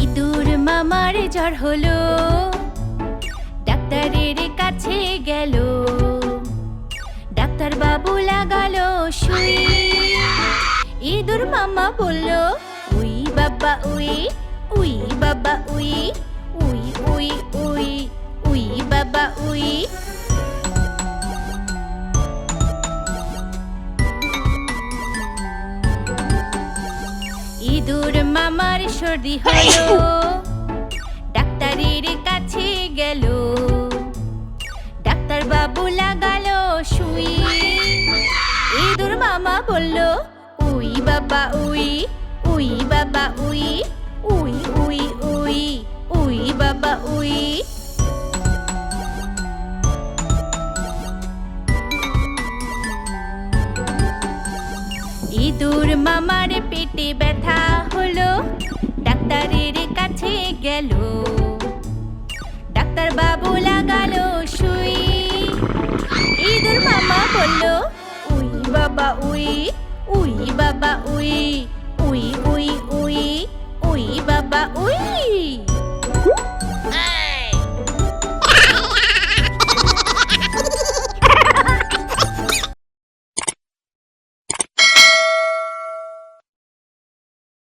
ইঁদুর মামার জ্বর হলো, ডাক্তারের কাছে গেল। ডাক্তার বাবু লাগালো সুই। ইঁদুর মামা বলল, উই বাবা উই উই বাবা উই উই উই উই উই বাবা উই। সর্দি হলো, ডাক্তারের কাছে গেল। ডাক্তার বাবু লাগালো সুই। ইঁদুর মামা বলল, উই বাবা উই উই বাবা উই উই উই উই উই বাবা উই। ইঁদুর মামার পেটে ব্যথা হলো গেল। ডাক্তার বাবু লাগালো সুই। ইঁদুর মামা বলল, উই বাবা উই উই বাবা উই উই উই উই উই বাবা উই।